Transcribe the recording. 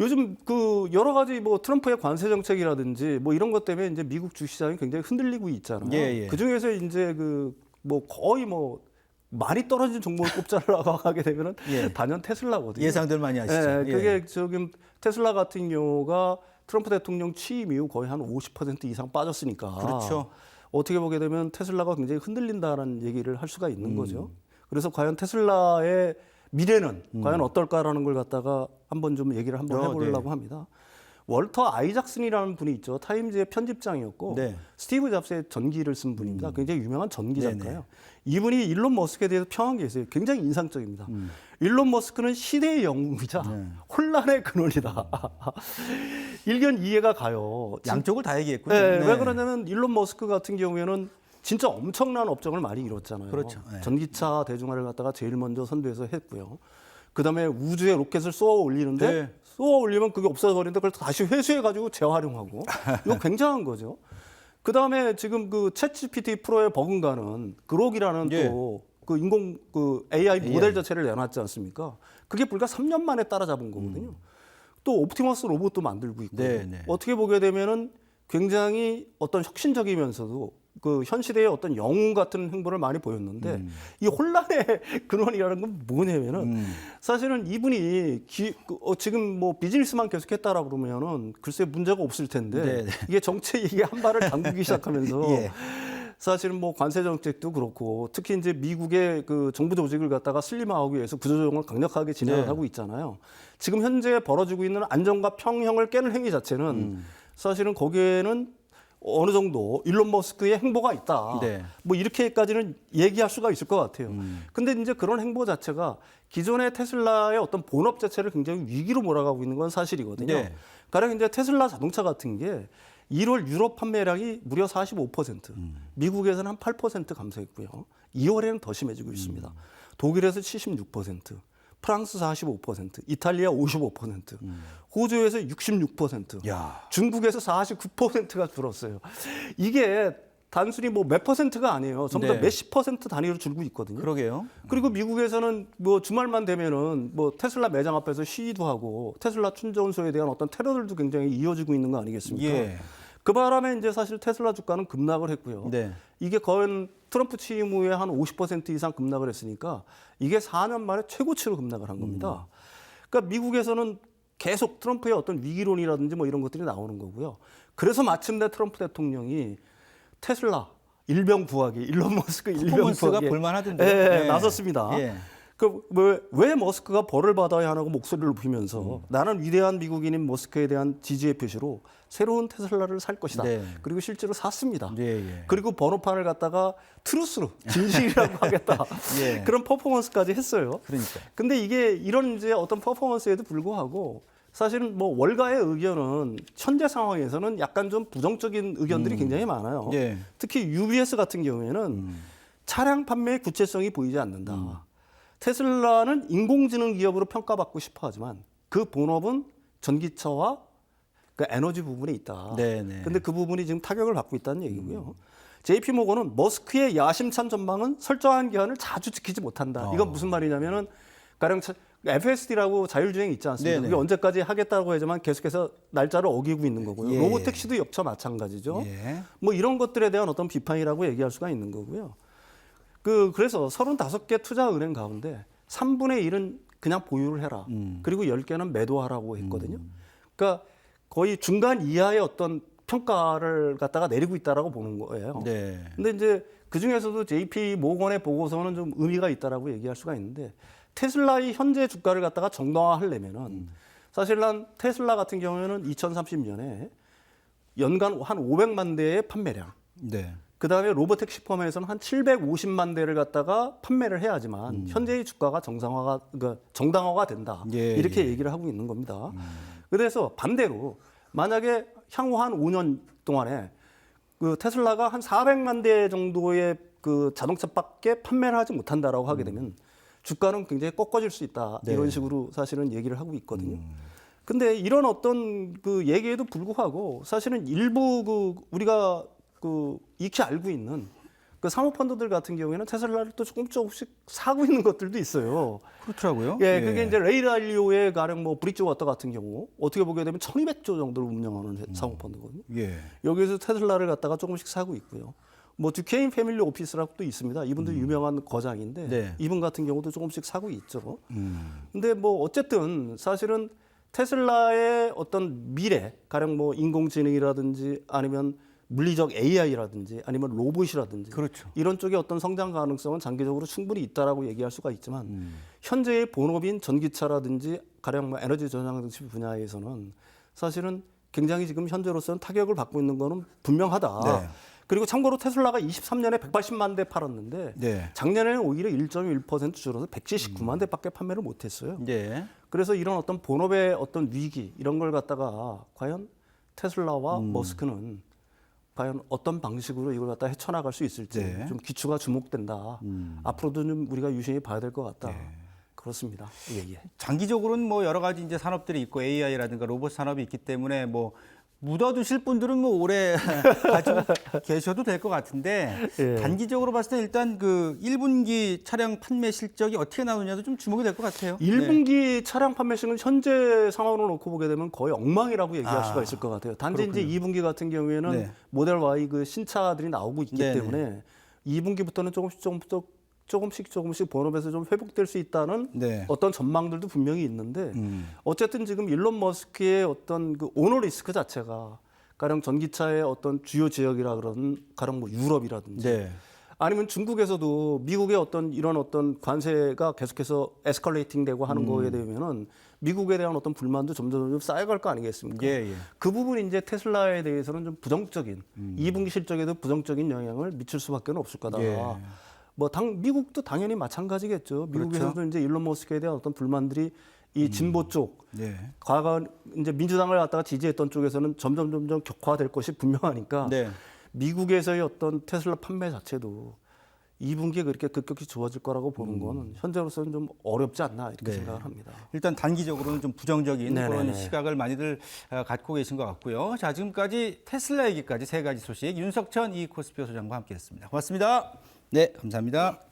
요즘 그 여러 가지 뭐 트럼프의 관세 정책이라든지 뭐 이런 것 때문에 이제 미국 주시장이 굉장히 흔들리고 있잖아요. 예, 예. 그 중에서 이제 그 뭐 거의 뭐 많이 떨어진 종목을 꼽자라고 하게 되면은 예. 단연 테슬라거든요. 예상들 많이 하시죠. 예, 그게 지금 테슬라 같은 경우가 트럼프 대통령 취임 이후 거의 한 50% 이상 빠졌으니까. 그렇죠. 어떻게 보게 되면 테슬라가 굉장히 흔들린다라는 얘기를 할 수가 음. 있는 거죠. 그래서 과연 테슬라의 미래는 과연 어떨까라는 걸 갖다가 한번 좀 얘기를 한번 음. 어, 해보려고 네. 합니다. 월터 아이작슨이라는 분이 있죠. 타임즈의 편집장이었고 네. 스티브 잡스의 전기를 쓴 분입니다. 굉장히 유명한 전기. 작가예요. 이분이 일론 머스크에 대해서 평한 게 있어요. 굉장히 인상적입니다. 음. 일론 머스크는 시대의 영웅이자 네. 혼란의 근원이다. 일견 이해가 가요. 양쪽을 다 얘기했군요. 네, 네. 왜 그러냐면 일론 머스크 같은 경우에는 진짜 엄청난 업적을 많이 이뤘잖아요. 그렇죠. 네. 전기차 대중화를 갖다가 제일 먼저 선두에서 했고요. 그다음에 우주에 로켓을 쏘아 올리는데 네. 쏘아 올리면 그게 없어져 버리는데 그걸 다시 회수해 가지고 재활용하고 이거 굉장한 거죠. 그다음에 지금 그 챗GPT 프로의 버금가는 그록이라는 예. 또그 인공 그 AI 모델 자체를 내놨지 않습니까? 그게 불과 3년 만에 따라잡은 거거든요. 또 옵티머스 로봇도 만들고 있고 네, 네. 어떻게 보게 되면은 굉장히 어떤 혁신적이면서도 그 현 시대의 어떤 영웅 같은 행보를 많이 보였는데 음. 이 혼란의 근원이라는 건 뭐냐면은 사실은 이분이 기, 그, 어, 지금 뭐 비즈니스만 계속했다라 그러면은 글쎄 문제가 없을 텐데 네, 네. 이게 정책이 한 발을 담그기 시작하면서 예. 사실은 뭐 관세 정책도 그렇고 특히 이제 미국의 그 정부 조직을 갖다가 슬림화하기 위해서 구조조정을 강력하게 진행을 네. 하고 있잖아요. 지금 현재 벌어지고 있는 안정과 평형을 깨는 행위 자체는 음. 사실은 거기에는 어느 정도 일론 머스크의 행보가 있다. 네. 뭐 이렇게까지는 얘기할 수가 있을 것 같아요. 음. 근데 이제 그런 행보 자체가 기존의 테슬라의 어떤 본업 자체를 굉장히 위기로 몰아가고 있는 건 사실이거든요. 네. 가령 이제 테슬라 자동차 같은 게 1월 유럽 판매량이 무려 45%, 미국에서는 한 8% 감소했고요. 2월에는 더 심해지고 있습니다. 독일에서 76%, 프랑스 45%, 이탈리아 55%, 호주에서 66%, 야. 중국에서 49%가 줄었어요. 이게 단순히 뭐 몇 퍼센트가 아니에요. 전부 다 네. 몇십 퍼센트 단위로 줄고 있거든요. 그러게요. 그리고 미국에서는 뭐 주말만 되면은 뭐 테슬라 매장 앞에서 시위도 하고 테슬라 충전소에 대한 어떤 테러들도 굉장히 이어지고 있는 거 아니겠습니까? 예. 그 바람에 이제 사실 테슬라 주가는 급락을 했고요. 네. 이게 거의 트럼프 취임 후에 한 50% 이상 급락을 했으니까 이게 4년 만에 최고치로 급락을 한 겁니다. 그러니까 미국에서는 계속 트럼프의 어떤 위기론이라든지 뭐 이런 것들이 나오는 거고요. 그래서 마침내 트럼프 대통령이 테슬라 일병 구하기, 일론 머스크 일병 퍼포먼스가 구하기 볼만하던데요. 예, 예. 나섰습니다. 예. 그왜 왜 머스크가 벌을 받아야 하냐고 목소리를 음. 높이면서 나는 위대한 미국인인 머스크에 대한 지지의 표시로 새로운 테슬라를 살 것이다. 네. 그리고 실제로 샀습니다. 예, 예. 그리고 번호판을 갖다가 트루스로 진실이라고 하겠다. 예. 그런 퍼포먼스까지 했어요. 그러니까. 근데 이게 이런 이제 어떤 퍼포먼스에도 불구하고 사실은 뭐 월가의 의견은 현재 상황에서는 약간 좀 부정적인 의견들이 굉장히 많아요. 예. 특히 UBS 같은 경우에는 차량 판매의 구체성이 보이지 않는다. 테슬라는 인공지능 기업으로 평가받고 싶어 하지만 그 본업은 전기차와 그 에너지 부분에 있다. 네, 네. 근데 그 부분이 지금 타격을 받고 있다는 얘기고요. JP 모건은 머스크의 야심찬 전망은 설정한 기한을 자주 지키지 못한다. 어. 이건 무슨 말이냐면은 가령 차- FSD라고 자율주행 있지 않습니까? 네네. 그게 언제까지 하겠다고 하지만 계속해서 날짜를 어기고 있는 거고요. 예. 로보택시도 역차 마찬가지죠. 예. 뭐 이런 것들에 대한 어떤 비판이라고 얘기할 수가 있는 거고요. 그 그래서 35개 투자 은행 가운데 3분의 1은 그냥 보유를 해라. 음. 그리고 10개는 매도하라고 했거든요. 그러니까 거의 중간 이하의 어떤 평가를 갖다가 내리고 있다라고 보는 거예요. 네. 근데 이제 그 중에서도 JP 모건의 보고서는 좀 의미가 있다라고 얘기할 수가 있는데 테슬라의 현재 주가를 갖다가 정당화하려면은 사실 난 테슬라 같은 경우에는 2030년에 연간 한 500만 대의 판매량, 네. 그 다음에 로보택시 포함해서는 한 750만 대를 갖다가 판매를 해야지만 현재의 주가가 정상화가 그러니까 정당화가 된다 예, 이렇게 예. 얘기를 하고 있는 겁니다. 그래서 반대로 만약에 향후 한 5년 동안에 그 테슬라가 한 400만 대 정도의 그 자동차밖에 판매를 하지 못한다라고 하게 되면 주가는 굉장히 꺾어질 수 있다 네. 이런 식으로 사실은 얘기를 하고 있거든요. 근데 이런 어떤 그 얘기에도 불구하고 사실은 일부 그 우리가 그 익히 알고 있는 그 사모펀드들 같은 경우에는 테슬라를 또 조금 조금씩 사고 있는 것들도 있어요. 그렇더라고요. 예, 그게 이제 레이 달리오의 가령 뭐 브릿지 워터 같은 경우 어떻게 보게 되면 1200조 정도를 운영하는 사모펀드거든요. 예. 여기에서 테슬라를 갖다가 조금씩 사고 있고요. 뭐 듀케인 패밀리 오피스라고 또 있습니다. 이분도 유명한 거장인데 음. 네. 이분 같은 경우도 조금씩 사고 있죠. 음. 근데 뭐 어쨌든 사실은 테슬라의 어떤 미래, 가령 뭐 인공지능이라든지 아니면 물리적 AI라든지 아니면 로봇이라든지 그렇죠. 이런 쪽의 어떤 성장 가능성은 장기적으로 충분히 있다라고 얘기할 수가 있지만 음. 현재의 본업인 전기차라든지 가령 뭐 에너지 전장치 분야에서는 사실은 굉장히 지금 현재로서는 타격을 받고 있는 거는 분명하다. 네. 그리고 참고로 테슬라가 23년에 180만 대 팔았는데 네. 작년에는 오히려 1.1% 줄어서 179만 대밖에 판매를 못했어요. 예. 그래서 이런 어떤 본업의 어떤 위기 이런 걸 갖다가 과연 테슬라와 음. 머스크는 과연 어떤 방식으로 이걸 갖다 헤쳐나갈 수 있을지 네. 음. 좀 기추가 주목된다. 앞으로도 좀 우리가 유심히 봐야 될 것 같다. 네. 그렇습니다. 예, 예. 장기적으로는 뭐 여러 가지 이제 산업들이 있고 AI라든가 로봇 산업이 있기 때문에 뭐 묻어두실 분들은 뭐 오래 가지고 계셔도 될 것 같은데 예. 단기적으로 봤을 때 일단 그 1분기 차량 판매 실적이 어떻게 나오느냐도 좀 주목이 될 것 같아요. 네. 1분기 차량 판매식은 현재 상황으로 놓고 보게 되면 거의 엉망이라고 얘기할 아, 수가 있을 것 같아요. 단지 이제 2분기 같은 경우에는 네. 모델 Y 그 신차들이 나오고 있기 네네. 때문에 2분기부터는 조금씩 조금씩 조금씩 조금씩 본업에서 좀 회복될 수 있다는 네. 어떤 전망들도 분명히 있는데 음. 어쨌든 지금 일론 머스크의 어떤 그 오너 리스크 자체가 가령 전기차의 어떤 주요 지역이라 그런 가령 뭐 유럽이라든지 네. 아니면 중국에서도 미국의 어떤 이런 어떤 관세가 계속해서 에스컬레이팅 되고 하는 음. 거에 되면은 미국에 대한 어떤 불만도 점점 점점 쌓여갈 거 아니겠습니까? 예, 예. 그 부분 이제 테슬라에 대해서는 좀 부정적인 음. 2분기 실적에도 부정적인 영향을 미칠 수밖에 없을 거다. 예. 뭐 당 미국도 당연히 마찬가지겠죠. 미국에서도 그렇죠. 이제 일론 머스크에 대한 어떤 불만들이 이 진보 쪽 네. 과거 이제 민주당을 갖다가 지지했던 쪽에서는 점점 점점 격화될 것이 분명하니까 네. 미국에서의 어떤 테슬라 판매 자체도 2분기에 그렇게 급격히 좋아질 거라고 보는 음. 거는 현재로서는 좀 어렵지 않나 이렇게 네. 생각을 합니다. 일단 단기적으로는 좀 부정적인 네네네. 그런 시각을 많이들 어, 갖고 계신 것 같고요. 자, 지금까지 테슬라 얘기까지 세 가지 소식 윤석천 이 코스피어 소장과 함께했습니다. 고맙습니다. 네, 감사합니다.